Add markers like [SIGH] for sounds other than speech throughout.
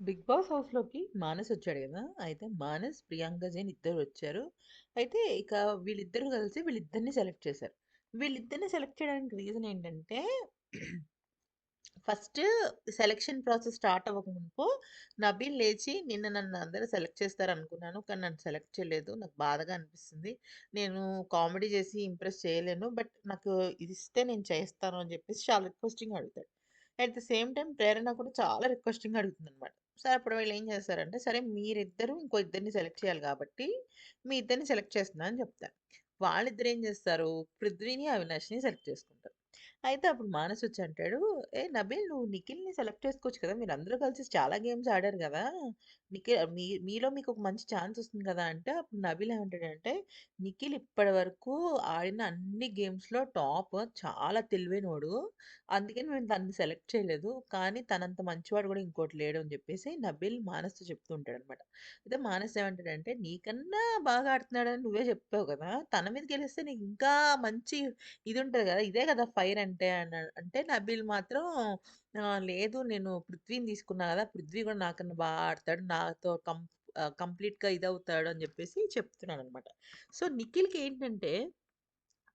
Big boss హౌస్‌లోకి మానస్ వచ్చాడు కదా అయితే మానస్, ప్రియాంక జైన్ ఇద్దరు వచ్చారు అయితే ఇక వీళ్ళిద్దరూ కలిసి వీళ్ళిద్దరిని సెలెక్ట్ చేశారు. వీళ్ళిద్దరిని సెలెక్ట్ చేయడానికి రీజన్ ఏంటంటే [CLEARS THROAT] ఫస్ట్ సెలక్షన్ ప్రాసెస్ స్టార్ట్ అవ్వక నబీల్ లేచి నిన్న నన్ను అందరూ సెలెక్ట్ చేస్తారనుకున్నాను. కానీ నన్ను సెలెక్ట్ చేయలేదు. నాకు బాధగా అనిపిస్తుంది. నేను కామెడీ చేసి ఇంప్రెస్ చేయలేను. బట్ నాకు ఇది ఇస్తే నేను చేస్తాను అని చెప్పేసి చాలా రిక్వెస్టింగ్ అడుగుతాడు. At the same time Prerana కూడా చాలా రిక్వెస్టింగ్ అడుగుతుంది అనమాట సరే అప్పుడు వీళ్ళేం చేస్తారంటే, సరే మీరిద్దరు ఇంకో ఇద్దరిని సెలెక్ట్ చేయాలి కాబట్టి, మీ ఇద్దరిని సెలెక్ట్ చేస్తున్నా అని చెప్తారు. వాళ్ళిద్దరు ఏం చేస్తారు, పృథ్వీని, అవినాష్‌ని సెలెక్ట్ చేసుకుంటారు. అయితే అప్పుడు మానస్ వచ్చి అంటాడు, "ఏ నబీల్ నువ్వు నిఖిల్‌ని సెలెక్ట్ చేసుకోవచ్చు కదా! మీరందరూ కలిసి చాలా గేమ్స్ ఆడారు కదా నిఖిల్ మీ మీలో మీకు ఒక మంచి ఛాన్స్ వస్తుంది కదా!" అంటే అప్పుడు నబీల్ ఏమంటాడంటే, "నిఖిల్ ఇప్పటివరకు ఆడిన అన్ని గేమ్స్‌లో టాప్. చాలా తెలివైనోడు. అందుకని మేము తనని సెలెక్ట్ చేయలేదు. కానీ తనంత మంచివాడు కూడా ఇంకోటి లేడు" అని చెప్పేసి నబీల్ మానస్‌తో చెప్తూ ఉంటాడనమాట. అయితే మానస్ ఏమంటాడంటే, "నీకన్నా బాగా ఆడుతున్నాడని నువ్వే చెప్పావు కదా! తన మీద గెలిస్తే నీకు ఇంకా మంచి ఇది ఉంటది కదా! ఇదే కదా ఫైర్ అంటే" అన్నాడు. అంటే నబీల్ మాత్రం "లేదు నేను పృథ్వీని తీసుకున్నా కదా! పృథ్వీ కూడా నాకన్నా బాగా ఆడతాడు. నాతో కం కంప్లీట్‌గా ఇదవుతాడు" అని చెప్పేసి చెప్తున్నాడనమాట. సో, నిఖిల్‌కి ఏంటంటే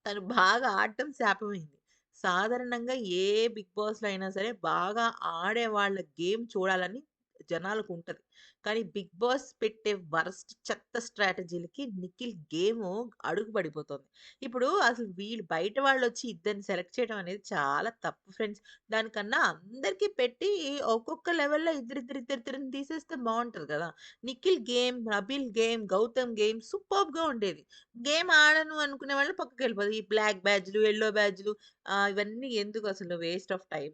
తను బాగా ఆడటం శాపమైంది. సాధారణంగా ఏ బిగ్ బాస్‌లో అయినా సరే బాగా ఆడే వాళ్ళ గేమ్ చూడాలని జనాలకు ఉంటుంది కానీ బిగ్ బాస్ పెట్టే వరస్ట్ చెత్త స్ట్రాటజీలకి నిఖిల్ గేమ్ అడుగు పడిపోతుంది. ఇప్పుడు అసలు వీళ్ళు బయట వాళ్ళు వచ్చి ఇద్దరిని సెలెక్ట్ చేయడం అనేది చాలా తప్పు ఫ్రెండ్స్. దానికన్నా అందరికి పెట్టి ఒక్కొక్క లెవెల్‌లో ఇద్దరిద్దరు, ఇద్దరిద్దరిని తీసేస్తే బాగుంటుంది కదా! Nikhil game, Nabeel game, Gautam game సూపర్గా ఉండేది. గేమ్ ఆడను అనుకునే వాళ్ళు పక్కకెళ్ళిపోతారు. ఈ బ్లాక్ బ్యాడ్జ్‌లు, ఎల్లో బ్యాడ్జ్‌లు ఇవన్నీ ఇవన్నీ అసలు వేస్ట్ ఆఫ్ టైం